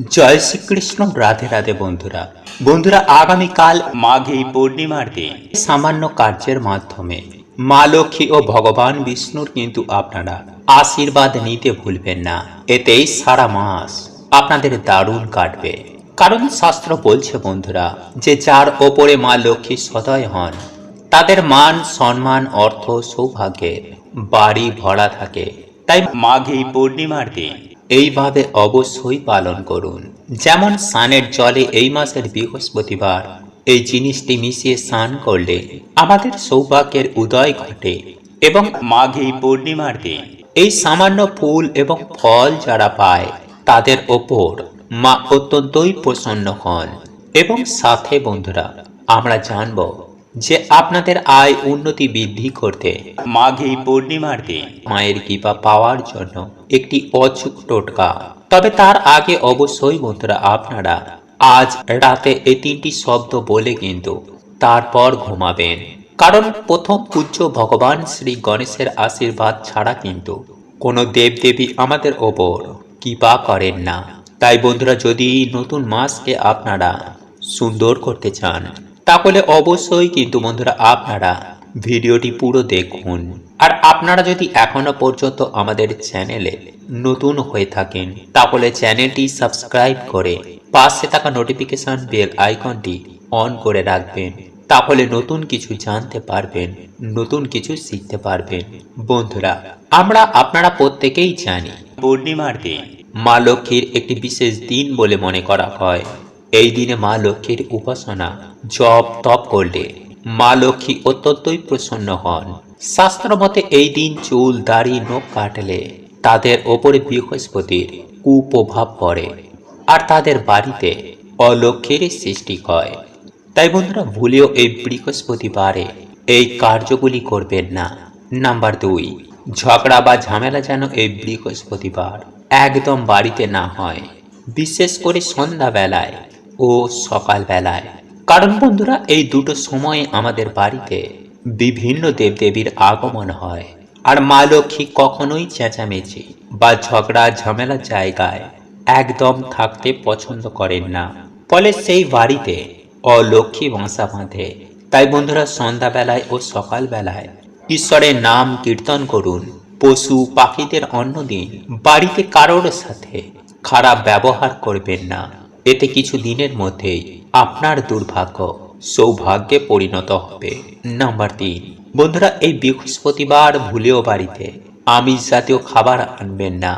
জয় শ্রীকৃষ্ণ, রাধে রাধে বন্ধুরা। বন্ধুরা, আগামীকাল মাঘী পূর্ণিমার দিন। সামান্য কার্যের মাধ্যমে মা লক্ষ্মী ও ভগবান বিষ্ণুর কিন্তু আপনারা আশীর্বাদ নিতে ভুলবেন না। এতেই সারা মাস আপনাদের দারুণ কাটবে। কারণ শাস্ত্র বলছে বন্ধুরা, যে যার ওপরে মা লক্ষ্মী সদয় হন, তাদের মান, সম্মান, অর্থ, সৌভাগ্যের বাড়ি ভরা থাকে। তাই মাঘী পূর্ণিমার দিন এইভাবে অবশ্যই পালন করুন। যেমন স্নানের জলে এই মাসের বৃহস্পতিবার এই জিনিসটি মিশিয়ে স্নান করলে আমাদের সৌভাগ্যের উদয় ঘটে এবং মাঘী পূর্ণিমার দিন এই সামান্য ফুল এবং ফল যারা পায় তাদের ওপর মা অত্যন্তই প্রসন্ন হন। এবং সাথে বন্ধুরা, আমরা জানব যে আপনাদের আয় উন্নতি বৃদ্ধি করতে মাঘী পূর্ণিমার দিন মায়ের কৃপা পাওয়ার জন্য একটি অচুক টোটকা। তবে তার আগে অবশ্যই বন্ধুরা আপনারা আজ রাতে এই তিনটি শব্দ বলে কিন্তু তারপর ঘুমাবেন। কারণ প্রথম পূজ্য ভগবান শ্রী গণেশের আশীর্বাদ ছাড়া কিন্তু কোনো দেবদেবী আমাদের ওপর কৃপা করেন না। তাই বন্ধুরা যদি নতুন মাসকে আপনারা সুন্দর করতে চান তাহলে অবশ্যই কিন্তু বন্ধুরা আপনারা ভিডিওটি পুরো দেখুন। আর আপনারা যদি এখনও পর্যন্ত আমাদের চ্যানেলে নতুন হয়ে থাকেন, তাহলে চ্যানেলটি সাবস্ক্রাইব করে পাশে থাকা নোটিফিকেশন বেল আইকনটি অন করে রাখবেন। তাহলে নতুন কিছু জানতে পারবেন, নতুন কিছু শিখতে পারবেন। বন্ধুরা, আমরা আপনারা প্রত্যেকেই জানি, পূর্ণিমার দিন মা লক্ষ্মীর একটি বিশেষ দিন বলে মনে করা হয়। এই দিনে মা লক্ষ্মীর উপাসনা জপ তপ করলে মা লক্ষ্মী অত্যন্তই প্রসন্ন হন। শাস্ত্র মতে এই দিন চুল, দাড়ি, নখ কাটলে তাদের ওপরে বৃহস্পতির কুপ্রভাব পড়ে আর তাদের বাড়িতে অলক্ষ্যের সৃষ্টি হয়। তাই বন্ধুরা, ভুলেও এই বৃহস্পতিবারে এই কার্যগুলি করবেন না। নাম্বার দুই, ঝগড়া বা ঝামেলা যেন এই বৃহস্পতিবার একদম বাড়িতে না হয়। বিশেষ করে সন্ধ্যাবেলায় ও সকালবেলায়। কারণ বন্ধুরা, এই দুটো সময়ে আমাদের বাড়িতে বিভিন্ন দেবদেবীর আগমন হয়। আর মা লক্ষ্মী কখনোই চেঁচামেচি বা ঝগড়া, ঝামেলার জায়গায় একদম থাকতে পছন্দ করেন না। ফলে সেই বাড়িতে অলক্ষ্মী বাসা বাঁধে। তাই বন্ধুরা, সন্ধ্যাবেলায় ও সকালবেলায় ঈশ্বরের নাম কীর্তন করুন। পশু, পাখিদের অন্য দিন বাড়িতে কারোর সাথে খারাপ ব্যবহার করবেন না। এতে কিছু দিনের মধ্যেই আপনার দুর্ভাগ্য সৌভাগ্যে পরিণত হবে। নাম্বার তিন, বন্ধুরা, এই বৃহস্পতিবার ভুলেও বাড়িতে আমিষ জাতীয় খাবার আনবেন না।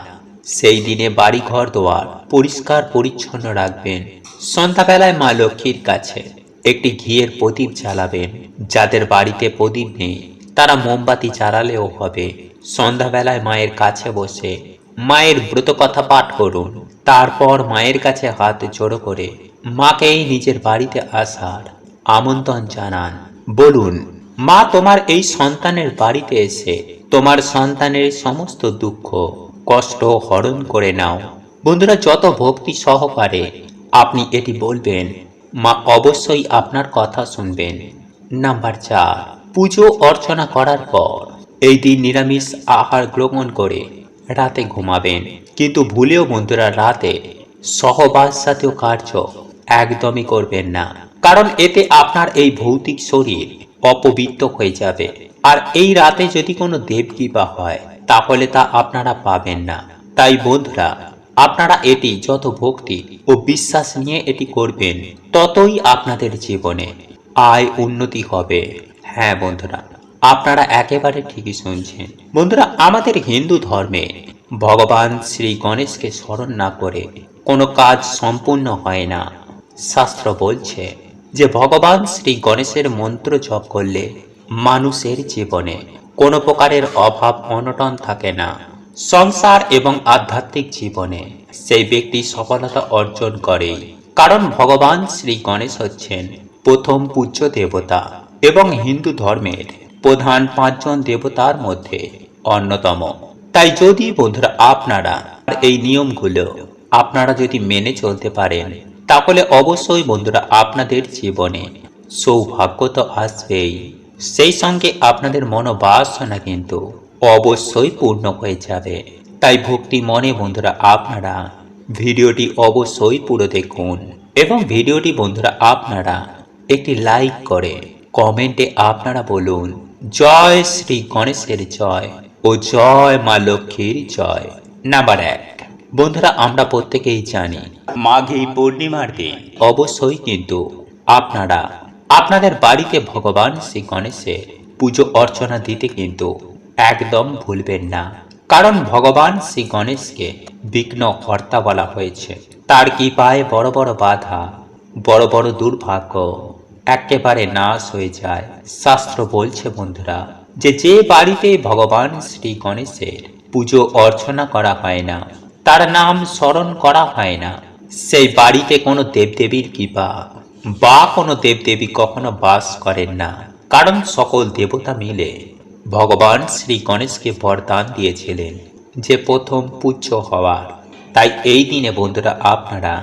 সেই দিনে বাড়ি ঘর দোয়ার পরিষ্কার পরিচ্ছন্ন রাখবেন। সন্ধ্যাবেলায় মা লক্ষ্মীর কাছে একটি ঘিয়ের প্রদীপ জ্বালাবেন। যাদের বাড়িতে প্রদীপ নেই, তারা মোমবাতি জ্বালালেও হবে। সন্ধ্যাবেলায় মায়ের কাছে বসে মায়ের ব্রত কথা পাঠ করুন। তারপর মায়ের কাছে হাত জোড়ো করে মাকেই নিজের বাড়িতে আসার আমন্ত্রণ জানান। বলুন, মা তোমার এই সন্তানের বাড়িতে এসে তোমার সন্তানের সমস্ত দুঃখ, কষ্ট হরণ করে নাও। বন্ধুরা, যত ভক্তি সহকারে আপনি এটি বলবেন, মা অবশ্যই আপনার কথা শুনবেন। নাম্বার চার, পুজো অর্চনা করার পর এই দিন নিরামিষ আহার গ্রহণ করে রাতে ঘুমাবেন। কিন্তু ভুলেও বন্ধুরা, রাতে সহবাস জাতীয় কার্য একদমই করবেন না। কারণ এতে আপনার এই ভৌতিক শরীর অপবিত্র হয়ে যাবে। আর এই রাতে যদি কোনো দেবকৃপা হয়, তাহলে তা আপনারা পাবেন না। তাই বন্ধুরা, আপনারা এটি যত ভক্তি ও বিশ্বাস নিয়ে এটি করবেন, ততই আপনাদের জীবনে আয় উন্নতি হবে। হ্যাঁ বন্ধুরা। আপনারা একেবারে ঠিকই শুনছেন। বন্ধুরা, আমাদের হিন্দু ধর্মে ভগবান শ্রী গণেশকে স্মরণ না করে কোনো কাজ সম্পূর্ণ হয় না। শাস্ত্র বলছে যে, ভগবান শ্রী গণেশের মন্ত্র জপ করলে মানুষের জীবনে কোনো প্রকারের অভাব, অনটন থাকে না। সংসার এবং আধ্যাত্মিক জীবনে সেই ব্যক্তি সফলতা অর্জন করে। কারণ ভগবান শ্রী গণেশ হচ্ছেন প্রথম পূজ্য দেবতা এবং হিন্দু ধর্মের প্রধান পাঁচজন দেবতার মধ্যে অন্যতম। তাই যদি বন্ধুরা আপনারা এই নিয়মগুলো আপনারা যদি মেনে চলতে পারেন, তাহলে অবশ্যই বন্ধুরা আপনাদের জীবনে সৌভাগ্য তো আসবেই। সেই সঙ্গে আপনাদের মনোবাসনা কিন্তু অবশ্যই পূর্ণ হয়ে যাবে। তাই ভক্তি মনে বন্ধুরা আপনারা ভিডিওটি অবশ্যই পুরো দেখুন এবং ভিডিওটি বন্ধুরা আপনারা একটি লাইক করে কমেন্টে আপনারা বলুন জয় শ্রী গণেশের জয় ও জয় মা লক্ষ্মীর জয়। নাম্বার এক। বন্ধুরা, আমরা প্রত্যেকেই জানি মাঘী পূর্ণিমার দিন। অবশ্যই কিন্তু আপনারা, আপনাদের বাড়িতে ভগবান শ্রী গণেশের পুজো অর্চনা দিতে কিন্তু একদম ভুলবেন না। কারণ ভগবান শ্রী গণেশকে বিঘ্ন কর্তা বলা হয়েছে। তার কৃপায় বড় বড় বাধা, বড় বড় দুর্ভাগ্য একেবারে নাশ হয়ে যায়। শাস্ত্র বলছে, বন্ধুরা, যে যে বাড়িতে ভগবান শ্রী গণেশের পুজো অর্চনা করা হয় না, তার নাম স্মরণ করা হয় না। সেই বাড়িতে কোনো দেবদেবীর কৃপা বা কোনো দেবদেবী কখনো বাস করেন না। কারণ সকল দেবতা মিলে ভগবান শ্রী গণেশকে বরদান দিয়েছিলেন যে প্রথম পূজ্য হওয়ার। তাই এই দিনে, বন্ধুরা, আপনারা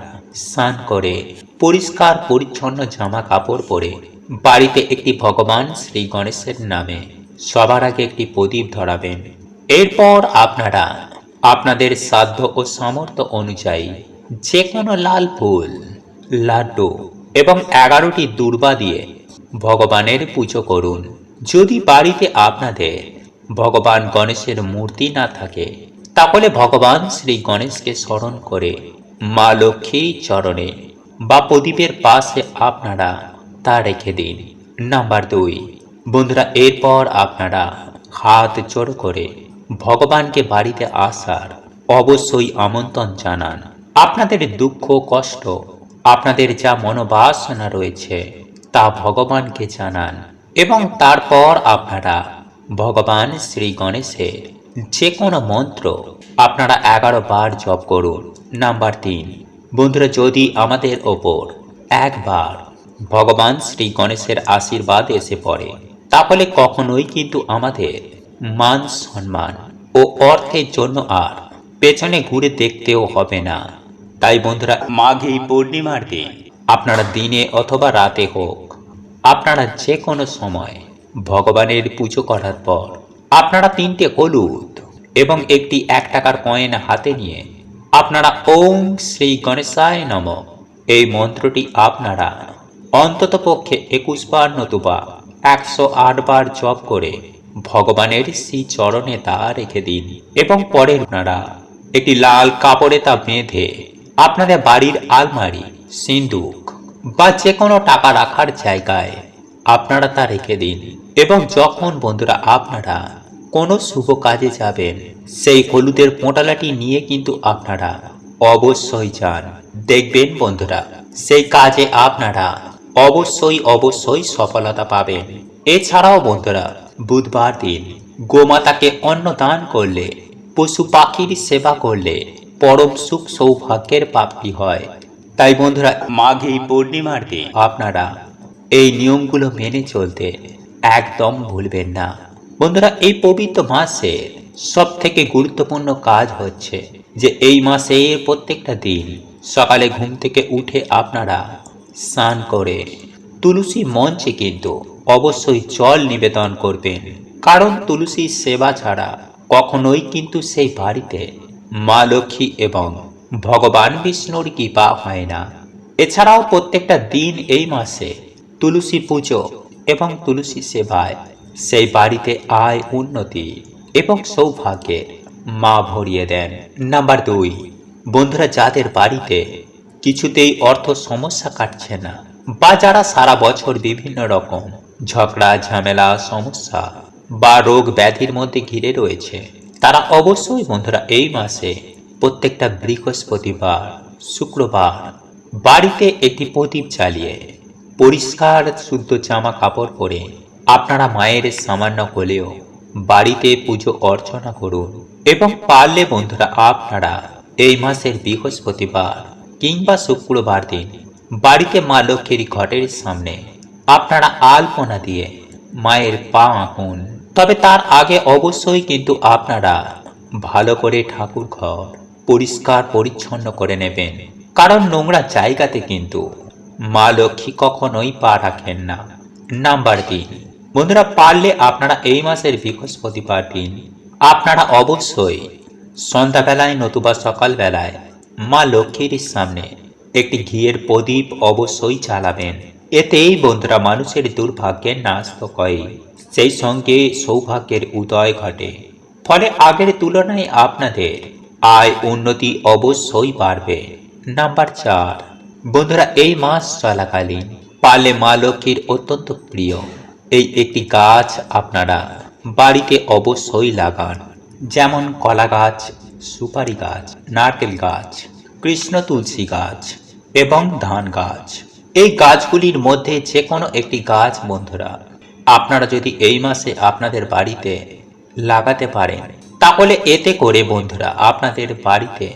স্নান করে পরিষ্কার পরিচ্ছন্ন জামা কাপড় পরে বাড়িতে একটি ভগবান শ্রী গণেশের নামে সবার আগে একটি প্রদীপ ধরাবেন। এরপর আপনারা আপনাদের সাধ্য ও সামর্থ্য অনুযায়ী যে কোনো লাল ফুল, লাড্ডু এবং এগারোটি দুর্বা দিয়ে ভগবানের পুজো করুন। যদি বাড়িতে আপনাদের ভগবান গণেশের মূর্তি না থাকে, তাহলে ভগবান শ্রী গণেশকে স্মরণ করে মা লক্ষ্মীর চরণে বা প্রদীপের পাশে আপনারা তা রেখে দিন। নাম্বার দুই, বন্ধুরা, এরপর আপনারা হাত জোড় করে ভগবানকে বাড়িতে আসার অবশ্যই আমন্ত্রণ জানান। আপনাদের দুঃখ, কষ্ট, আপনাদের যা মনোবাসনা রয়েছে তা ভগবানকে জানান এবং তারপর আপনারা ভগবান শ্রী গণেশের যে কোনো মন্ত্র আপনারা এগারো বার জপ করুন। নাম্বার তিন বন্ধুরা, যদি আমাদের ওপর একবার ভগবান শ্রী গণেশের আশীর্বাদ এসে পড়ে, তাহলে কখনোই কিন্তু আমাদের মান সম্মান ও অর্থের জন্য আর পেছনে ঘুরে দেখতেও হবে না। তাই বন্ধুরা, মাঘী পূর্ণিমার দিন, আপনারা দিনে অথবা রাতে হোক, আপনারা যে কোনো সময় ভগবানের পুজো করার পর, আপনারা তিনটে হলুদ এবং একটি এক টাকার কয়েন হাতে নিয়ে আপনারা ওম শ্রী গণেশায় নম। এই মন্ত্রটি আপনারা অন্তত পক্ষে একুশ বার নতুবা একশো আট বার জপ করে ভগবানের শ্রী চরণে তা রেখে দিন এবং পরে আপনারা একটি লাল কাপড়ে তা বেঁধে আপনাদের বাড়ির আলমারি, সিন্দুক বা যে কোনো টাকা রাখার জায়গায় আপনারা তা রেখে দিন এবং যখন বন্ধুরা আপনারা কোনো শুভ কাজে যাবেন। সেই হলুদের পোঁটালাটি নিয়ে কিন্তু আপনারা অবশ্যই যান। দেখবেন বন্ধুরা, সেই কাজে আপনারা অবশ্যই অবশ্যই সফলতা পাবেন। এছাড়াও বন্ধুরা, বুধবার দিন গোমাতাকে অন্ন দান করলে, পশু পাখির সেবা করলে পরম সুখ সৌভাগ্যের প্রাপ্তি হয়। তাই বন্ধুরা, মাঘী পূর্ণিমার দিন আপনারা এই নিয়মগুলো মেনে চলতে একদম ভুলবেন না। বন্ধুরা, এই পবিত্র মাসে সব থেকে গুরুত্বপূর্ণ কাজ হচ্ছে যে এই মাসে প্রত্যেকটা দিন সকালে ঘুম থেকে উঠে আপনারা স্নান করে তুলসী মঞ্চে কিন্তু অবশ্যই জল নিবেদন করবেন। কারণ তুলসীর সেবা ছাড়া কখনোই কিন্তু সেই বাড়িতে মা লক্ষ্মী এবং ভগবান বিষ্ণুর কৃপা হয় না। এছাড়াও প্রত্যেকটা দিন এই মাসে তুলসী পুজো এবং তুলসী সেবায় সেই বাড়িতে আয় উন্নতি এবং সৌভাগ্যের মা ভরিয়ে দেন। নাম্বার দুই, বন্ধুরা, যাদের বাড়িতে কিছুতেই অর্থ সমস্যা কাটছে না বা যারা সারা বছর বিভিন্ন রকম ঝগড়া, ঝামেলা, সমস্যা বা রোগ ব্যাধির মধ্যে ঘিরে রয়েছে, তারা অবশ্যই বন্ধুরা, এই মাসে প্রত্যেকটা বৃহস্পতিবার, শুক্রবার বাড়িতে একটি প্রদীপ জ্বালিয়ে পরিষ্কার, শুদ্ধ জামা কাপড় পরে আপনারা মায়ের সামান্য হলেও বাড়িতে পুজো অর্চনা করুন এবং পারলে বন্ধুরা আপনারা এই মাসের বৃহস্পতিবার কিংবা শুক্রবার দিন বাড়িতে মা লক্ষ্মীর ঘটের সামনে আপনারা আলপনা দিয়ে মায়ের পা আঁকুন। তবে তার আগে অবশ্যই কিন্তু আপনারা ভালো করে ঠাকুর ঘর পরিষ্কার পরিচ্ছন্ন করে নেবেন। কারণ নোংরা জায়গাতে কিন্তু মা লক্ষ্মী কখনোই পা রাখেন না। নাম্বার তিন বন্ধুরা, পারলে আপনারা এই মাসের বৃহস্পতিবার দিন। আপনারা অবশ্যই সন্ধ্যাবেলায় নতুবা সকালবেলায় মা লক্ষ্মীর সামনে একটি ঘিয়ের প্রদীপ অবশ্যই চালাবেন এতেই বন্ধুরা, মানুষের দুর্ভাগ্যের নাশ তো করে সেই সঙ্গে সৌভাগ্যের উদয় ঘটে। ফলে আগের তুলনায় আপনাদের আয় উন্নতি অবশ্যই বাড়বে। নাম্বার চার, বন্ধুরা, এই মাস চলাকালীন পালে মা লক্ষ্মীর অত্যন্ত প্রিয়। এই একটি গাছ আপনারা বাড়িতে অবশ্যই লাগান। যেমন কলা গাছ, সুপারি গাছ, নারকেল গাছ, কৃষ্ণ তুলসী গাছ এবং ধান গাছ। এই গাছগুলির মধ্যে যে কোনো একটি গাছ বন্ধুরা, আপনারা যদি এই মাসে আপনাদের বাড়িতে লাগাতে পারেন, তাহলে এতে করে বন্ধুরা আপনাদের বাড়িতে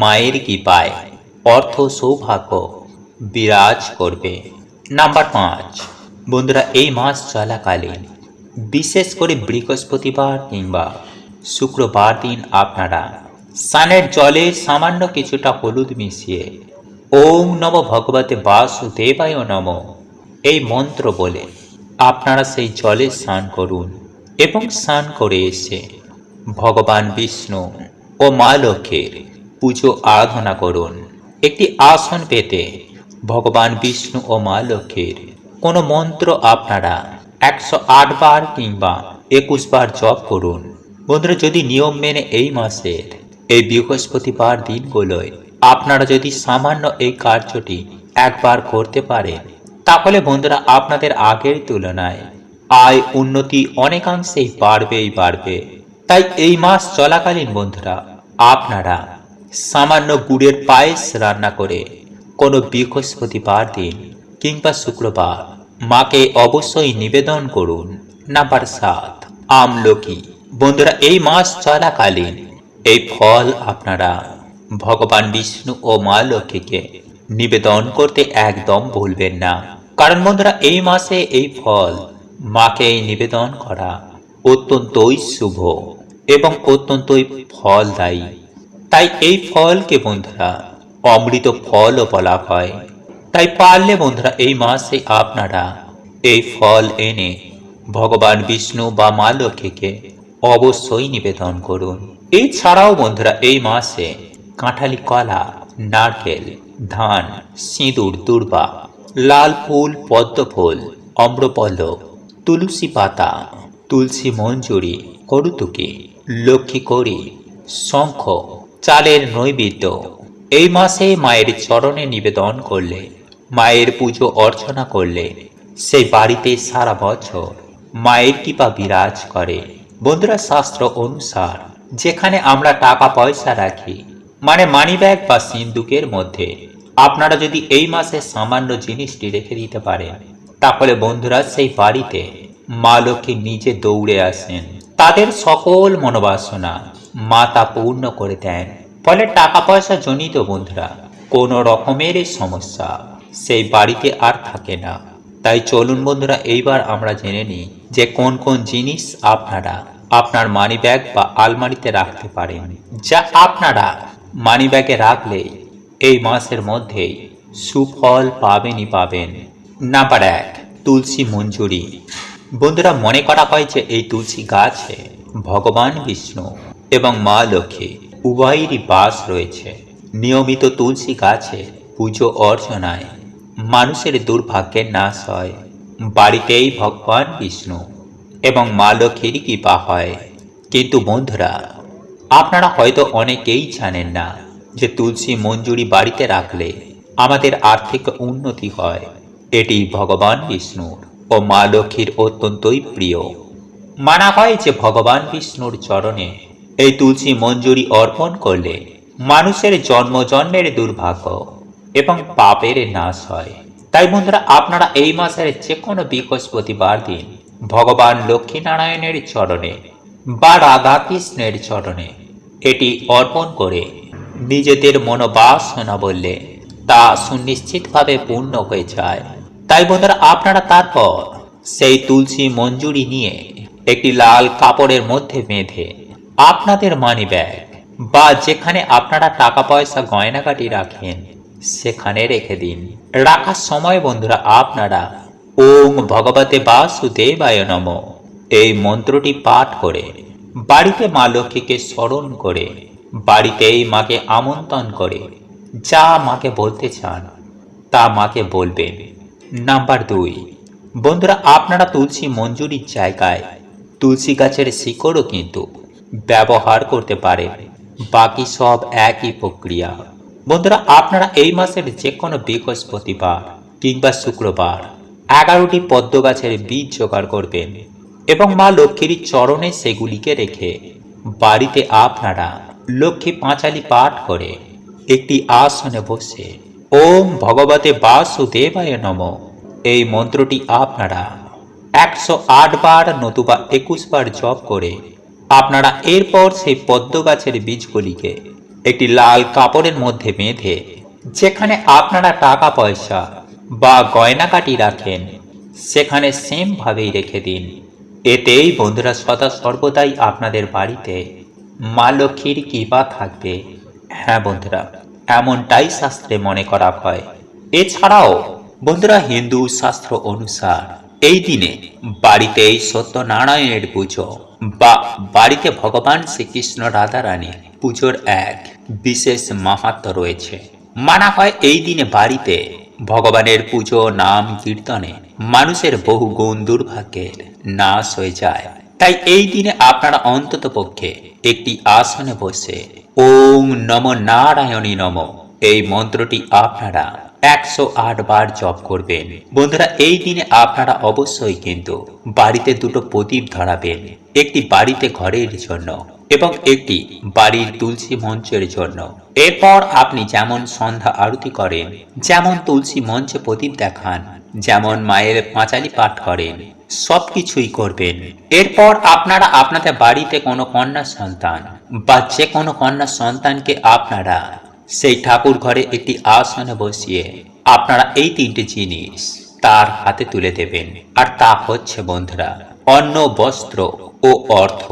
মায়ের কি পায় অর্থ সৌভাগ্য বিরাজ করবে। নাম্বার পাঁচ বন্ধুরা, এই মাস চলাকালীন, বিশেষ করে বৃহস্পতিবার কিংবা শুক্রবার দিন আপনারা স্নানের জলে সামান্য কিছুটা হলুদ মিশিয়ে ওম নম ভগবতে বাসুদেবায় নম এই মন্ত্র বলে আপনারা সেই জলে স্নান করুন এবং স্নান করে এসে ভগবান বিষ্ণু ও মা লক্ষ্মীর পুজো আরাধনা করুন। একটি আসন পেতে ভগবান বিষ্ণু ও মা লক্ষ্মীর কোনো মন্ত্র আপনারা একশো আট বার কিংবা একুশ বার জপ করুন। বন্ধুরা, যদি নিয়ম মেনে এই মাসের, এই বৃহস্পতিবার দিনগুলোয় আপনারা যদি সামান্য এই কার্যটি একবার করতে পারেন, তাহলে বন্ধুরা, আপনাদের আগের তুলনায় আয় উন্নতি অনেকাংশেই বাড়বেই বাড়বে। তাই এই মাস চলাকালীন বন্ধুরা, আপনারা সামান্য গুড়ের পায়েস রান্না করে কোনো বৃহস্পতিবার দিন কিংবা শুক্রবার, মাকে অবশ্যই নিবেদন করুন। নাম্বার সাত, আমলকি। বন্ধুরা, এই মাস চলাকালীন এই ফল আপনারা ভগবান বিষ্ণু ও মা লক্ষ্মীকে নিবেদন করতে একদম ভুলবেন না। কারণ বন্ধুরা, এই মাসে এই ফল মাকে নিবেদন করা অত্যন্তই শুভ এবং অত্যন্তই ফলদায়ী। তাই এই ফলকে বন্ধুরা, অমৃত ফলও বলা হয়। তাই পারলে বন্ধুরা, এই মাসে আপনারা এই ফল এনে ভগবান বিষ্ণু বা মা লক্ষ্মীকে অবশ্যই নিবেদন করুন। এছাড়াও বন্ধুরা, এই মাসে কাঁঠালি কলা, নারকেল, ধান, সিঁদুর, দুর্বা, লাল ফুল, পদ্ম ফুল, অম্রপল্লব, তুলসী পাতা, তুলসী মঞ্জুরি করুতুকি লক্ষ্মী করি শঙ্খ, চালের নৈবেদ্য, এই মাসে মায়ের চরণে নিবেদন করলে মায়ের পুজো অর্চনা করলে সেই বাড়িতে সারা বছর মায়ের কৃপা বিরাজ করে। বন্ধুরা, শাস্ত্র অনুসার যেখানে আমরা টাকা পয়সা রাখি মানে মানিব্যাগ বা সিন্দুকের মধ্যে, আপনারা যদি এই মাসে সামান্য জিনিসটি রেখে দিতে পারেন, তাহলে বন্ধুরা সেই বাড়িতে মা লক্ষ্মী নিজে দৌড়ে আসেন। তাদের সকল মনোবাসনা মা তা পূর্ণ করে দেন। ফলে টাকা পয়সা জনিত বন্ধুরা, কোনো রকমের সমস্যা সেই বাড়িতে আর থাকে না। তাই চলুন বন্ধুরা, এইবার আমরা জেনে নিই যে কোন কোন জিনিস আপনারা আপনার মানি ব্যাগ বা আলমারিতে রাখতে পারেন। যা আপনারা মানি ব্যাগে রাখলে এই মাসের মধ্যেই সুফল পাবেনই পাবেন। নাম্বার এক, তুলসী মঞ্জুরি। বন্ধুরা, মনে করা হয় যে এই তুলসী গাছে ভগবান বিষ্ণু এবং মা লক্ষ্মী উভয়েরই বাস রয়েছে। নিয়মিত তুলসী গাছে পুজো অর্চনায় মানুষের দুর্ভাগ্যের নাশ হয়। বাড়িতেই ভগবান বিষ্ণু এবং মা লক্ষ্মীর কৃপা হয়। কিন্তু বন্ধুরা, আপনারা হয়তো অনেকেই জানেন না যে তুলসী মঞ্জুরি বাড়িতে রাখলে আমাদের আর্থিক উন্নতি হয়। এটি ভগবান বিষ্ণুর ও মা লক্ষ্মীর অত্যন্তই প্রিয়। মানা হয় যে ভগবান বিষ্ণুর চরণে এই তুলসী মঞ্জুরি অর্পণ করলে মানুষের জন্ম জন্মের দুর্ভাগ্য এবং পাপের নাশ হয়। তাই বন্ধুরা, আপনারা এই মাসের যে কোনো বৃহস্পতিবার দিন ভগবান লক্ষ্মীনারায়ণের চরণে বা রাধা কৃষ্ণের চরণে এটি অর্পণ করে নিজেদের মনোবাসনা বললে তা সুনিশ্চিতভাবে পূর্ণ হয়ে যায়। তাই বন্ধুরা, আপনারা তারপর সেই তুলসী মঞ্জুরি নিয়ে একটি লাল কাপড়ের মধ্যে বেঁধে আপনাদের মানি ব্যাগ বা যেখানে আপনারা টাকা পয়সা গয়নাকাটি রাখেন সেখানে রেখে দিন। রাখার সময় বন্ধুরা আপনারা ওম ভগবতে বাসুদেবায় নম। এই মন্ত্রটি পাঠ করে বাড়িতে মা লক্ষ্মীকে স্মরণ করে, বাড়িতেই মাকে আমন্ত্রণ করে, যা মাকে বলতে চান, তা মাকে বলবেন। নাম্বার দুই, বন্ধুরা আপনারা তুলসী মঞ্জুরির জায়গায় তুলসী গাছের শিকড়ও কিন্তু ব্যবহার করতে পারে বাকি সব একই প্রক্রিয়া। বন্ধুরা, আপনারা এই মাসের যে কোনো বৃহস্পতিবার কিংবা শুক্রবার এগারোটি পদ্ম গাছের বীজ জোগাড় করবেন এবং মা লক্ষ্মীর চরণে সেগুলিকে রেখে বাড়িতে আপনারা লক্ষ্মী পাঁচালি পাঠ করে একটি আসনে বসে ওম ভগবতে বাসুদেবায় নম। এই মন্ত্রটি আপনারা একশো আট বার নতুবা একুশ বার জপ করে আপনারা এরপর সেই পদ্ম গাছের বীজগুলিকে একটি লাল কাপড়ের মধ্যে বেঁধে, যেখানে আপনারা টাকা পয়সা বা গয়নাকাটি রাখেন, সেখানে সেম ভাবেই রেখে দিন। এতেই বন্ধুরা সদা সর্বদাই আপনাদের বাড়িতে মা লক্ষ্মীর কৃপা থাকবে। হ্যাঁ বন্ধুরা, এমনটাই শাস্ত্রে মনে করা হয়। এছাড়াও বন্ধুরা হিন্দু শাস্ত্র অনুসার এই দিনে বাড়িতেই সত্যনারায়ণের পুজো বা বাড়িতে ভগবান শ্রীকৃষ্ণ রাধারানীর পুজোর এক বিশেষ মাহাত্ম রয়েছে। মানা হয় এই দিনে বাড়িতে ভগবানের পুজো, নাম, কীর্তনে মানুষের বহু গুণ দুর্ভাগ্যের নাশ হয়ে যায়। তাই এই দিনে আপনারা অন্তত পক্ষে একটি আসনে বসে ওম নম নারায়ণী নম এই মন্ত্রটি আপনারা একশো আট বার জপ করবেন। বন্ধুরা, এই দিনে আপনারা অবশ্যই কিন্তু বাড়িতে দুটো প্রদীপ ধরাবেন। একটি বাড়িতে ঘরের জন্য এবং একটি বাড়ির তুলসী মঞ্চের জন্য। এরপর আপনি যেমন সন্ধ্যা আরতি করেন, যেমন তুলসী মঞ্চে প্রদীপ দেখান, যেমন মায়ের পাঁচালি পাঠ করেন, সবকিছুই করবেন। এরপর আপনারা আপনাদের বাড়িতে কোনো কন্যা সন্তান বা যে কোনো কন্যা সন্তানকে আপনারা সেই ঠাকুর ঘরে একটি আসনে বসিয়ে আপনারা এই তিনটি জিনিস তার হাতে তুলে দেবেন। আর তা হচ্ছে বন্ধুরা, অন্ন, বস্ত্র ও অর্থ।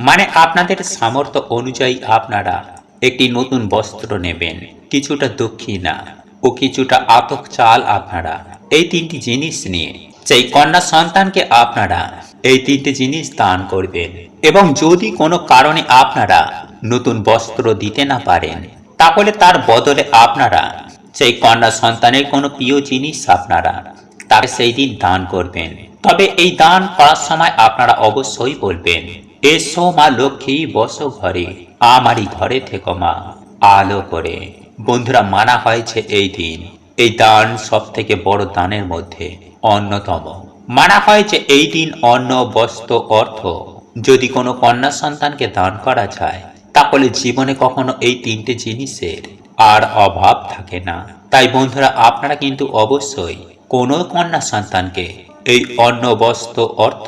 মানে আপনাদের সামর্থ্য অনুযায়ী আপনারা একটি নতুন বস্ত্র নেবেন। কিছুটা দক্ষিণা ও কিছুটা আতক চাল আপনারা এই তিনটি জিনিস নিয়ে সেই কন্যা সন্তানকে আপনারা এই তিনটি জিনিস দান করবেন। এবং যদি কোনো কারণে আপনারা নতুন বস্ত্র দিতে না পারেন তাহলে তার বদলে আপনারা, সেই কন্যা সন্তানের কোনো প্রিয় জিনিস আপনারা তার সেই দিন দান করবেন। তবে এই দান করার সময় আপনারা অবশ্যই বলবেন, এসো মা লক্ষ্মী, বসো ঘরে, আমারই ঘরে থেকো মা, আলো করে। বন্ধুরা, মানা হয়েছে এই দিন। এই দান সব থেকে বড় দানের মধ্যে অন্যতম। মানা হয় যে এই দিন অন্ন বস্ত্র অর্থ। যদি কোনো কন্যা সন্তানকে দান করা যায় তাহলে জীবনে কখনো এই তিনটে জিনিসের আর অভাব থাকে না। তাই বন্ধুরা, আপনারা কিন্তু অবশ্যই কোনো কন্যা সন্তানকে এই অন্ন বস্ত্র অর্থ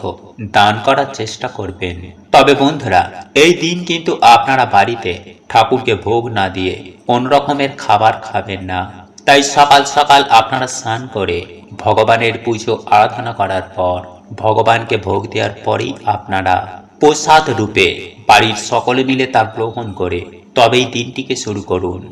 দান করার চেষ্টা করবেন। তবে বন্ধুরা, এই দিন কিন্তু আপনারা বাড়িতে ঠাকুরকে ভোগ না দিয়ে কোন রকমের খাবার খাবেন না। তাই সকাল সকাল আপনারা স্নান করে ভগবানের পুজো আরাধনা করার পর, ভগবানকে ভোগ দেওয়ার পরেই আপনারা প্রসাদ রূপে বাড়ির সকলে মিলে তা গ্রহণ করে তবেই দিনটিকে শুরু করুন।